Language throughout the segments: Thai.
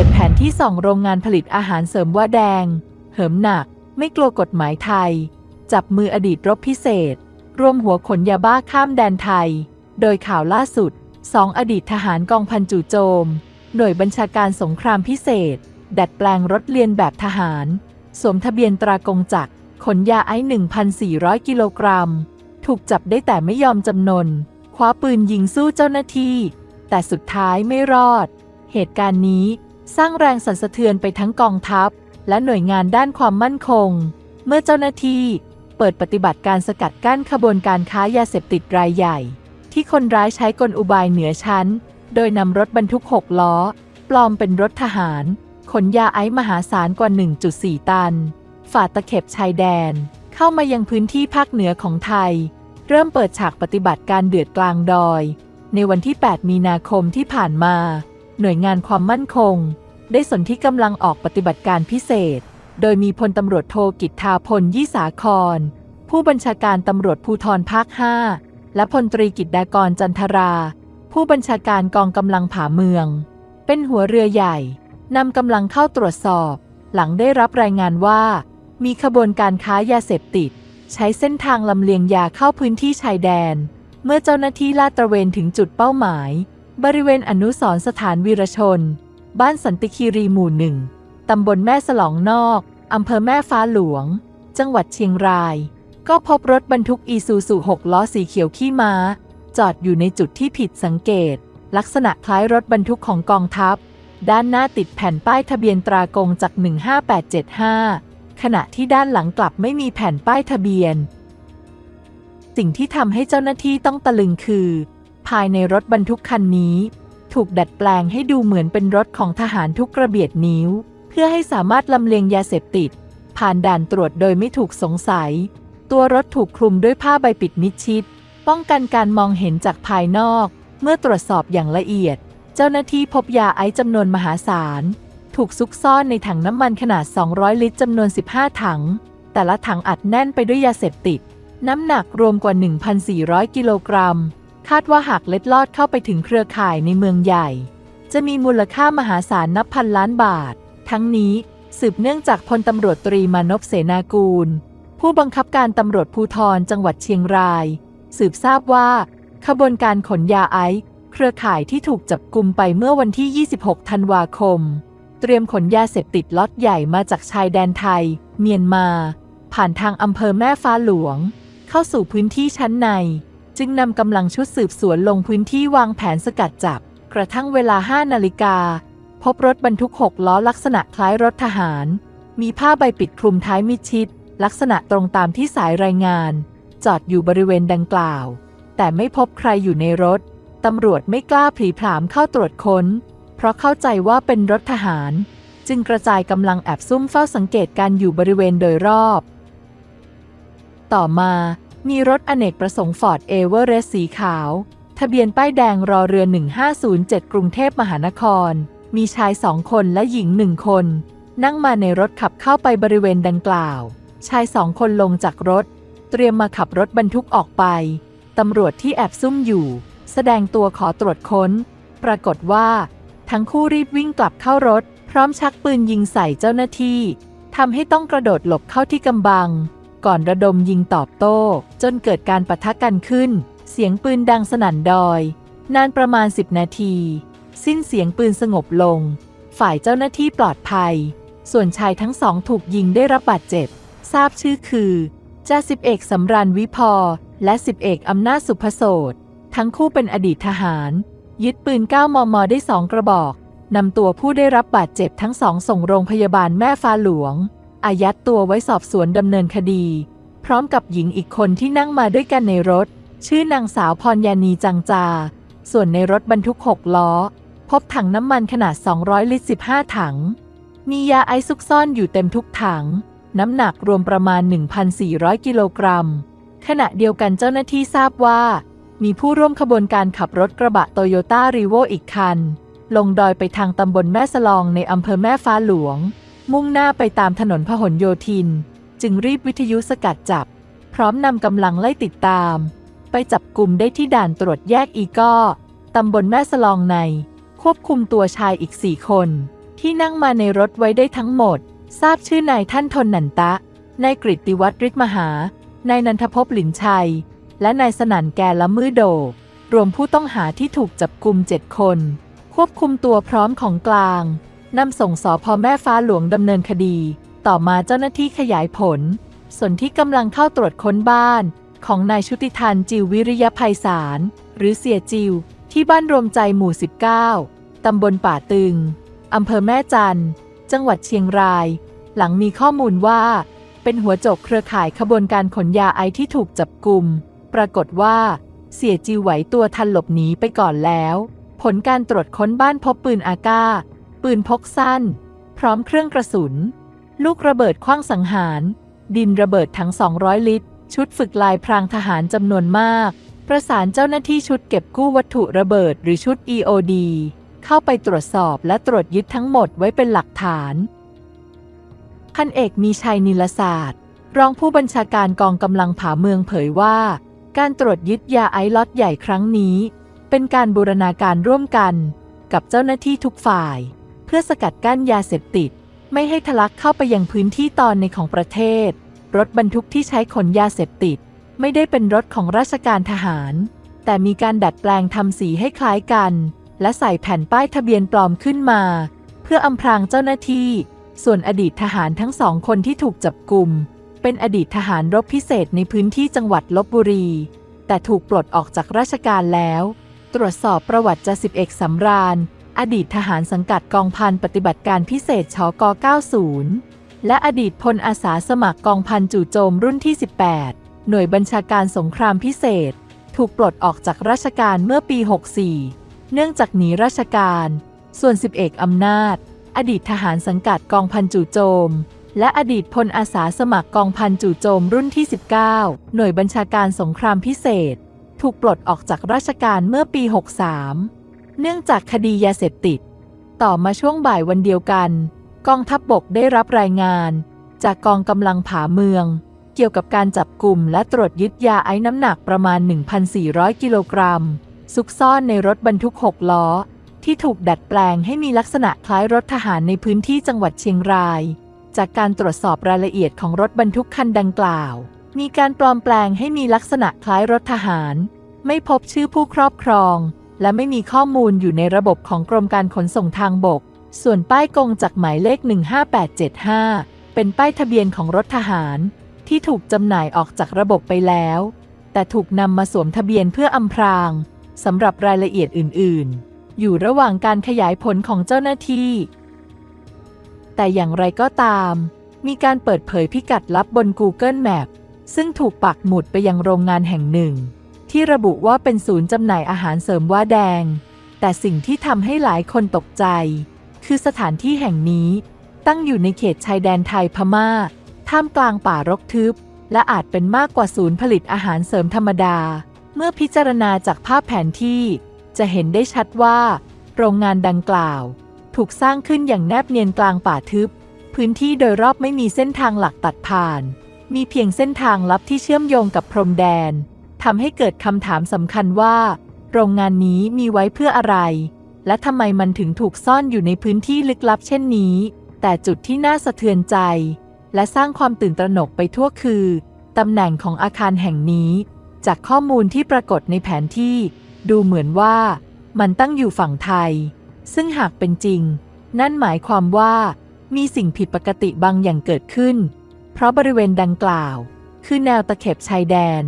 ปิดแผนที่สองโรงงานผลิตอาหารเสริมว่าแดง เหิมหนัก ไม่กลัวกฎหมายไทย จับมืออดีตรบพิเศษ รวมหัวขนยาบ้าข้ามแดนไทย โดยข่าวล่าสุดสองอดีตทหารกองพันจู่โจม หน่วยบัญชาการสงครามพิเศษ ดัดแปลงรถเลียนแบบทหาร สวมทะเบียนตรากงจักรขนยาไอซ์1,400 กิโลกรัม ถูกจับได้แต่ไม่ยอมจำนน คว้าปืนยิงสู้เจ้าหน้าที่ แต่สุดท้ายไม่รอด เหตุการณ์นี้ สร้างแรงสั่นสะเทือนไปทั้งกองทัพ และหน่วยงานด้านความมั่นคง เมื่อเจ้าหน้าที่เปิดปฏิบัติการสกัดกั้นขบวนการค้ายาเสพติดรายใหญ่ ที่คนร้ายใช้กลอุบายเหนือชั้น โดยนำรถบรรทุก 6 ล้อ ปลอมเป็นรถทหาร ขนยาไอซ์มหาศาลกว่า 1.4 ตัน ฝ่าตะเข็บชายแดน เข้ามายังพื้นที่ภาคเหนือของไทย เริ่มเปิดฉากปฏิบัติการเดือดกลางดอย ในวันที่ 8 มีนาคมที่ผ่านมา หน่วยงานความมั่นคง ได้สนที่กำลังออกปฏิบัติการพิเศษ โดยมีพลตำรวจโทกิตทาพลยี่สาคร ผู้บัญชาการตำรวจภูธรภาค 5 และพลตรีกิตดากรจันทรา ผู้บัญชาการกองกำลังผาเมือง เป็นหัวเรือใหญ่นำกำลังเข้าตรวจสอบ หลังได้รับรายงานว่า มีขบวนการค้ายาเสพติด ใช้เส้นทางลำเลียงยาเข้าพื้นที่ชายแดน เมื่อเจ้าหน้าที่ลาดตระเวนถึงจุดเป้าหมาย บริเวณอนุสรสถานวีรชน บ้านสันติคีรีหมู่หนึ่ง ตำบลแม่สลองนอก อำเภอแม่ฟ้าหลวง จังหวัดเชียงราย ก็พบรถบรรทุกอีซูซู6ล้อสีเขียวขี้ม้า จอดอยู่ในจุดที่ผิดสังเกต ลักษณะคล้ายรถบรรทุกของกองทัพ ด้านหน้าติดแผ่นป้ายทะเบียนตรากงจาก 15875 ขณะที่ด้านหลังกลับไม่มีแผ่นป้ายทะเบียน สิ่งที่ทำให้เจ้าหน้าที่ต้องตะลึงคือ ภายในรถบรรทุกคันนี้ ถูกดัดแปลงให้ดูเหมือนเป็นรถของทหารทุกกระเบียดนิ้ว เพื่อให้สามารถลำเลียงยาเสพติด ผ่านด่านตรวจโดยไม่ถูกสงสัย ตัวรถถูกคลุมด้วยผ้าใบปิดมิดชิด ป้องกันการมองเห็นจากภายนอก เมื่อตรวจสอบอย่างละเอียด เจ้าหน้าที่พบยาไอซ์จำนวนมหาศาล ถูกซุกซ่อนในถังน้ำมันขนาด 200 ลิตรจำนวน 15 ถัง แต่ละถังอัดแน่นไปด้วยยาเสพติดน้ำหนักรวมกว่า 1,400 กิโลกรัม คาดว่าหากเล็ดลอดเข้าไปถึงเครือข่ายในเมืองใหญ่ จะมีมูลค่ามหาศาลนับพันล้านบาท ทั้งนี้สืบเนื่องจากพลตำรวจตรีมานพเสนากูล ผู้บังคับการตำรวจภูธรจังหวัดเชียงราย สืบทราบว่า ขบวนการขนยาไอซ์เครือข่ายที่ถูกจับกลุมไปเมื่อวันที่ 26 ธันวาคม เตรียมขนยาเสพติดล็อตใหญ่มาจากชายแดนไทย เมียนมา ผ่านทางอำเภอแม่ฟ้าหลวง เข้าสู่พื้นที่ชั้นใน จึงนำกำลังชุดสืบสวนลงพื้นที่วางแผนสกัดจับ กระทั่งเวลา 5 นาฬิกา พบรถบรรทุก 6 ล้อลักษณะคล้ายรถทหาร มีผ้าใบปิดคลุมท้ายมิดชิด ลักษณะตรงตามที่สายรายงาน จอดอยู่บริเวณดังกล่าว แต่ไม่พบใครอยู่ในรถ ตำรวจไม่กล้าผีผามเข้าตรวจค้น เพราะเข้าใจว่าเป็นรถทหาร จึงกระจายกำลังแอบซุ่มเฝ้าสังเกตการอยู่บริเวณโดยรอบ ต่อมา มีรถอเนกประสงค์ฟอร์ดเอเวอเรสสีขาว ทะเบียนป้ายแดงรอเรือ 1507 กรุงเทพมหานคร มีชายสองคนและหญิงหนึ่งคน นั่งมาในรถขับเข้าไปบริเวณดังกล่าว ชายสองคนลงจากรถ เตรียมมาขับรถบรรทุกออกไป ตำรวจที่แอบซุ่มอยู่ แสดงตัวขอตรวจค้น ปรากฏว่า ทั้งคู่รีบวิ่งกลับเข้ารถ พร้อมชักปืนยิงใส่เจ้าหน้าที่ทำให้ต้องกระโดดหลบเข้าที่กำบัง ก่อนระดมยิงตอบโต้ จนเกิดการปะทะกันขึ้น เสียงปืนดังสนั่นดอย นานประมาณ 10 นาที สิ้นเสียงปืนสงบลง ฝ่ายเจ้าหน้าที่ปลอดภัย ส่วนชายทั้งสองถูกยิงได้รับบาดเจ็บ ทราบชื่อคือจ่าสิบเอกสำราญวิพอและสิบเอกอำนาจสุภโสดทั้งคู่เป็นอดีตทหาร ยึดปืน 9 มม ได้สองกระบอกนำตัวผู้ได้รับบาดเจ็บทั้งสองส่งโรงพยาบาลแม่ฟ้าหลวง อายัดตัวไว้สอบสวนดำเนินคดี พร้อมกับหญิงอีกคนที่นั่งมาด้วยกันในรถ ชื่อนางสาวพรยานีจังจา ส่วนในรถบรรทุก 6 ล้อ พบถังน้ำมันขนาด 200 ลิตร 15 ถัง มียาไอซ์ซุกซ่อนอยู่เต็มทุกถัง น้ำหนักรวมประมาณ 1,400 กิโลกรัม ขณะเดียวกันเจ้าหน้าที่ทราบว่า มีผู้ร่วมขบวนการขับรถกระบะโตโยต้ารีโวอีกคัน ลงดอยไปทางตำบลแม่สลองในอำเภอแม่ฟ้าหลวง มุ่งหน้าไปตามถนนพหลโยธิน จึงรีบวิทยุสกัดจับ พร้อมนำกำลังไล่ติดตาม ไปจับกลุ่มได้ที่ด่านตรวจแยกอีก้อตำบลแม่สลองใน ควบคุมตัวชายอีกสี่คน ที่นั่งมาในรถไว้ได้ทั้งหมด ทราบชื่อนายท่านทนนันตะนายกริตติวัตรฤทธิ์มหานายนันทภพหลินชัย และนายสนั่นแกละมือโด รวมผู้ต้องหาที่ถูกจับกลุ่มเจ็ดคน ควบคุมตัวพร้อมของกลาง นำส่งสอพอแม่ฟ้าหลวงดำเนินคดี ต่อมาเจ้าหน้าที่ขยายผล ส่วนที่กำลังเข้าตรวจค้นบ้าน ของนายชุติทันจิววิริยภัยสาร หรือเสียจิว ที่บ้านรวมใจหมู่ 19 ตำบลป่าตึง อำเภอแม่จัน จังหวัดเชียงราย หลังมีข้อมูลว่า เป็นหัวโจกเครือข่ายขบวนการขนยาไอที่ถูกจับกลุ่ม ปรากฏว่า เสียจิวไหวตัวทันหลบหนีไปก่อนแล้ว ผลการตรวจค้นบ้านพบปืนอากา ปืนพกสั้น พร้อมเครื่องกระสุน ลูกระเบิดคว้างสังหาร ดินระเบิดทั้ง200 ลิตร ชุดฝึกลายพรางทหารจำนวนมาก ประสานเจ้าหน้าที่ชุดเก็บกู้วัตถุระเบิดหรือชุด EOD เข้าไปตรวจสอบและตรวจยึดทั้งหมดไว้เป็นหลักฐาน พันเอกมีชัยนิลศาสตร์ รองผู้บัญชาการกองกำลังผาเมืองเผยว่า การตรวจยึดยาไอซ์ล็อตใหญ่ครั้งนี้ เป็นการบูรณาการร่วมกันกับเจ้าหน้าที่ทุกฝ่าย เพื่อสกัดกั้นยาเสพติด ไม่ให้ทะลักเข้าไปยังพื้นที่ตอนในของประเทศ รถบรรทุกที่ใช้ขนยาเสพติด ไม่ได้เป็นรถของราชการทหาร แต่มีการดัดแปลงทำสีให้คล้ายกัน และใส่แผ่นป้ายทะเบียนปลอมขึ้นมา เพื่ออำพรางเจ้าหน้าที่ ส่วนอดีตทหารทั้งสองคนที่ถูกจับกลุ่มเป็นอดีตทหารรบพิเศษในพื้นที่จังหวัดลบบุรี แต่ถูกปลดออกจากราชการแล้ว ตรวจสอบประวัติจ่าสิบเอกสำราญ อดีตทหารสังกัดกองพันปฏิบัติการพิเศษชก 90 และอดีตพลอาสาสมัครกองพันจู่โจมรุ่นที่ 18 หน่วยบัญชาการสงครามพิเศษ ถูกปลดออกจากราชการเมื่อปี 64 เนื่องจากหนีราชการ ส่วนสิบเอกอำนาจ อดีตทหารสังกัดกองพันจู่โจม และอดีตพลอาสาสมัครกองพันจู่โจมรุ่นที่ 19 หน่วยบัญชาการสงครามพิเศษ ถูกปลดออกจากราชการเมื่อปี 63 เนื่องจากคดียาเสพติด ต่อมาช่วงบ่ายวันเดียวกัน กองทัพบบกได้รับรายงาน จากกองกำลังผาเมือง เกี่ยวกับการจับกลุ่มและตรวจยึดยาไอซ์น้ำหนักประมาณ 1,400 กิโลกรัม ซุกซ่อนในรถบรรทุก 6 ล้อ ที่ถูกดัดแปลงให้มีลักษณะคล้ายรถทหารในพื้นที่จังหวัดเชียงราย จากการตรวจสอบรายละเอียดของรถบรรทุกคันดังกล่าว มีการปลอมแปลงให้มีลักษณะคล้ายรถทหาร ไม่พบชื่อผู้ครอบครอง และไม่มีข้อมูลอยู่ในระบบของกรมการขนส่งทางบก ส่วนป้ายกงจากหมายเลข 15875 เป็นป้ายทะเบียนของรถทหาร ที่ถูกจำหน่ายออกจากระบบไปแล้ว แต่ถูกนำมาสวมทะเบียนเพื่ออำพรางสำหรับรายละเอียดอื่น ๆ อยู่ระหว่างการขยายผลของเจ้าหน้าที่ แต่อย่างไรก็ตาม มีการเปิดเผยพิกัดลับบน Google Map ซึ่งถูกปักหมุดไปยังโรงงานแห่งหนึ่ง ที่ระบุว่าเป็นศูนย์จำหน่ายอาหารเสริมว่าแดง แต่สิ่งที่ทำให้หลายคนตกใจ คือสถานที่แห่งนี้ตั้งอยู่ในเขตชายแดนไทยพมา่า ท่ามกลางป่ารกทึบ และอาจเป็นมากกว่าศูนย์ผลิตอาหารเสริมธรรมดา เมื่อพิจารณาจากภาพแผนที่ จะเห็นได้ชัดว่า โรงงานดังกล่าว ถูกสร้างขึ้นอย่างแนบเนียนกลางป่าทึบ พื้นที่โดยรอบไม่มีเส้นทางหลักตัดผ่าน มีเพียงเส้นทางลับที่เชื่อมโยงกับพรมแดน ทำให้เกิดคำถามสำคัญว่า โรงงานนี้มีไว้เพื่ออะไร และทำไมมันถึงถูกซ่อนอยู่ในพื้นที่ลึกลับเช่นนี้ แต่จุดที่น่าสะเทือนใจ และสร้างความตื่นตระหนกไปทั่วคือตำแหน่งของอาคารแห่งนี้ จากข้อมูลที่ปรากฏในแผนที่ ดูเหมือนว่า มันตั้งอยู่ฝั่งไทย ซึ่งหากเป็นจริง นั่นหมายความว่า มีสิ่งผิดปกติบางอย่างเกิดขึ้น เพราะบริเวณดังกล่าว คือแนวตะเข็บชายแดน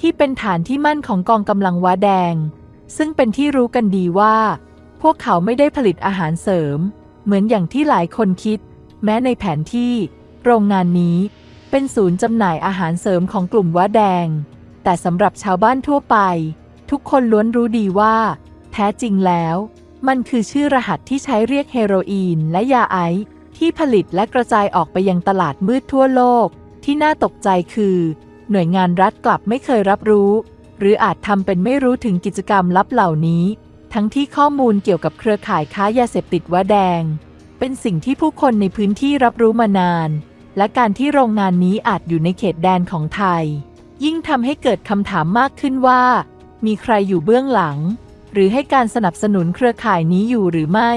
ที่เป็นฐานที่มั่นของกองกำลังว้าแดง ซึ่งเป็นที่รู้กันดีว่า พวกเขาไม่ได้ผลิตอาหารเสริม เหมือนอย่างที่หลายคนคิด แม้ในแผนที่ โรงงานนี้เป็นศูนย์จำหน่ายอาหารเสริมของกลุ่มว้าแดง แต่สำหรับชาวบ้านทั่วไป ทุกคนล้วนรู้ดีว่า แท้จริงแล้ว มันคือชื่อรหัสที่ใช้เรียกเฮโรอีนและยาไอซ์ที่ผลิตและกระจายออกไปยังตลาดมืดทั่วโลก ที่น่าตกใจคือ หน่วยงานรัฐกลับไม่เคยรับรู้ หรืออาจทำเป็นไม่รู้ถึงกิจกรรมลับเหล่านี้ ทั้งที่ข้อมูลเกี่ยวกับเครือข่ายค้ายาเสพติดว้าแดง เป็นสิ่งที่ผู้คนในพื้นที่รับรู้มานาน และการที่โรงงานนี้อาจอยู่ในเขตแดนของไทย ยิ่งทำให้เกิดคำถามมากขึ้นว่า มีใครอยู่เบื้องหลัง หรือให้การสนับสนุนเครือข่ายนี้อยู่หรือไม่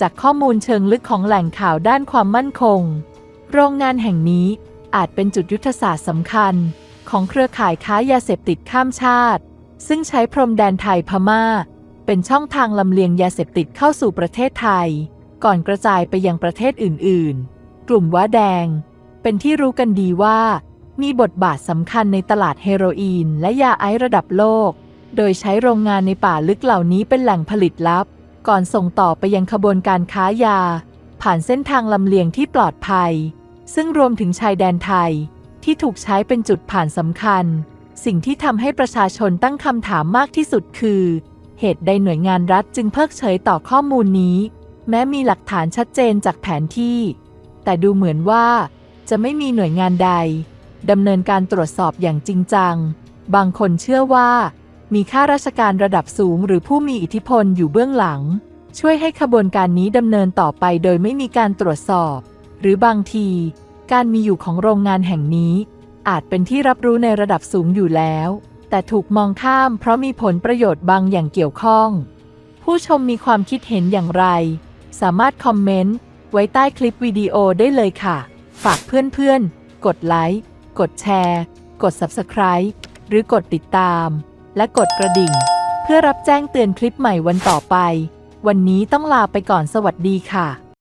จากข้อมูลเชิงลึกของแหล่งข่าวด้านความมั่นคง โรงงานแห่งนี้ อาจเป็นจุดยุทธศาสตร์สำคัญ ของเครือข่ายค้ายาเสพติดข้ามชาติ ซึ่งใช้พรมแดนไทยพม่า เป็นช่องทางลำเลียงยาเสพติดเข้าสู่ประเทศไทย ก่อนกระจายไปยังประเทศอื่น ๆ กลุ่มว้าแดง เป็นที่รู้กันดีว่า มีบทบาทสำคัญในตลาดเฮโรอีนและยาไอซ์ระดับโลก โดยใช้โรงงานในป่าลึกเหล่านี้เป็นแหล่งผลิตลับ ก่อนส่งต่อไปยังขบวนการค้ายา ผ่านเส้นทางลำเลียงที่ปลอดภัย ซึ่งรวมถึงชายแดนไทย ที่ถูกใช้เป็นจุดผ่านสำคัญ สิ่งที่ทำให้ประชาชนตั้งคำถามมากที่สุดคือ เหตุใดหน่วยงานรัฐจึงเพิกเฉยต่อข้อมูลนี้ แม้มีหลักฐานชัดเจนจากแผนที่ แต่ดูเหมือนว่า จะไม่มีหน่วยงานใดดำเนินการตรวจสอบอย่างจริงจัง บางคนเชื่อว่า มีข้าราชการระดับสูงหรือผู้มีอิทธิพลอยู่เบื้องหลัง ช่วยให้ขบวนการนี้ดำเนินต่อไปโดยไม่มีการตรวจสอบ หรือบางที การมีอยู่ของโรงงานแห่งนี้ อาจเป็นที่รับรู้ในระดับสูงอยู่แล้ว แต่ถูกมองข้ามเพราะมีผลประโยชน์บางอย่างเกี่ยวข้อง ผู้ชมมีความคิดเห็นอย่างไร สามารถคอมเมนต์ไว้ใต้คลิปวิดีโอได้เลยค่ะ ฝากเพื่อนๆ กดไลค์ กดแชร์ กด Subscribe หรือกดติดตาม และกดกระดิ่ง เพื่อรับแจ้งเตือนคลิปใหม่วันต่อไป วันนี้ต้องลาไปก่อนสวัสดีค่ะ